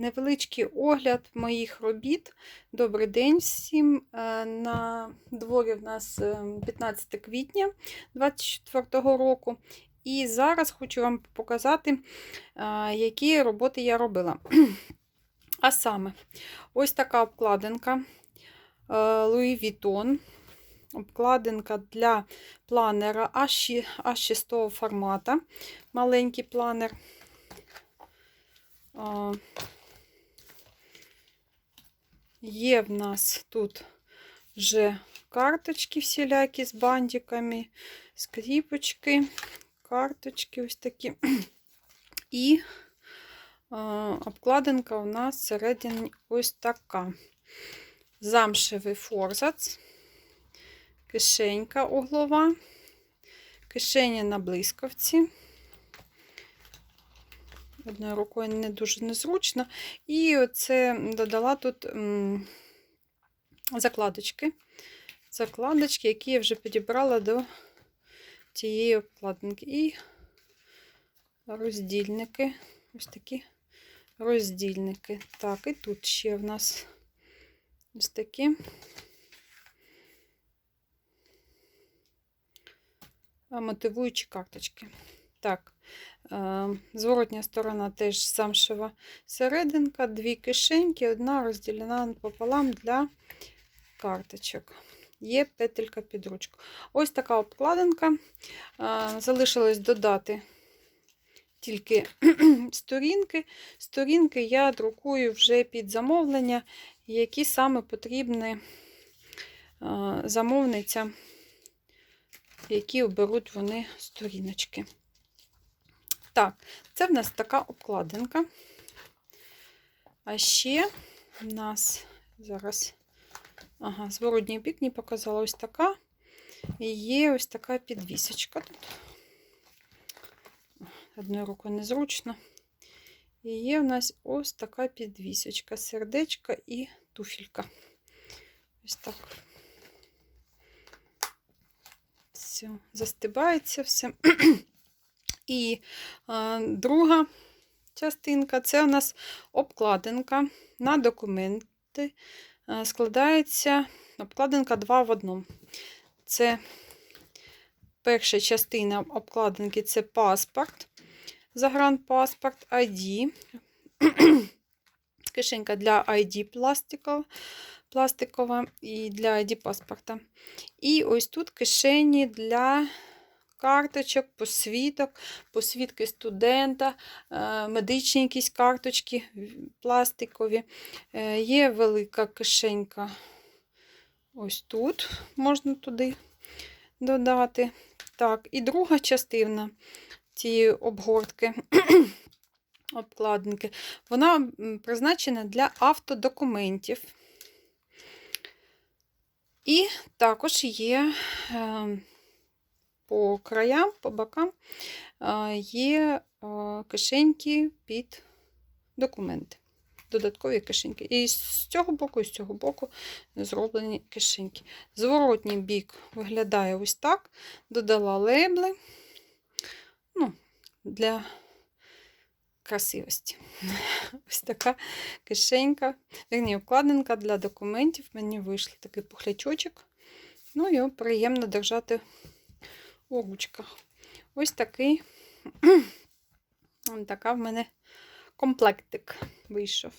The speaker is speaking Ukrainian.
невеличкий огляд моїх робіт. Добрий день всім. Е, На дворі в нас е, 15 квітня 2024 року. І зараз хочу вам показати, е, які роботи я робила. А саме, ось така обкладинка е, Louis Vuitton. Обкладинка для планера А6 А6 формата. Маленький планер. Є в нас тут вже карточки всілякі з бантиками, скріпочки, карточки ось такі. І обкладинка у нас всередині ось така. Замшевий форзац, кишенька углова, кишеня на блискавці. Одною рукою не дуже незручно. І оце додала тут закладочки. Закладочки, які я вже підібрала до цієї обкладинки. І роздільники. Ось такі роздільники. Так, і тут ще в нас ось такі. Мотивуючі карточки. Так, е, зворотня сторона теж замшева серединка, дві кишеньки, одна розділена пополам для карточок. Є петелька під ручку. Ось така обкладинка. Е, Залишилось додати тільки сторінки. Сторінки я друкую вже під замовлення, які саме потрібні е, замовницям, які оберуть вони сторіночки. Так, це в нас така обкладинка. А ще в нас зараз, ага, зворотній бік не показала ось така. І є ось така підвісочка тут. Одною рукою незручно. І є в нас ось така підвісочка, сердечко і туфелька. Ось так. Все, застибається все. І е, друга частинка це у нас обкладинка на документи. Е, складається обкладинка 2 в 1. Це перша частина обкладинки це паспорт, загранпаспорт, ID, кишенька для ID пластикова, пластикова і для ID паспорта. І ось тут кишені для карточок, посвіток, посвідки студента, е, медичні якісь карточки пластикові. Е, Є велика кишенька ось тут, можна туди додати. Так, і друга частина цієї обгортки, обкладинки, вона призначена для автодокументів. І також є е, по краям, по бокам є кишеньки під документи. Додаткові кишеньки. І з цього боку, і з цього боку зроблені кишеньки. Зворотній бік виглядає ось так. Додала лейбли ну, для красивості. Ось така кишенька, верні, обкладинка для документів. Мені вийшов такий пухлячочок. Ну, його приємно держати у ручках. Ось такий така в мене комплектик вийшов.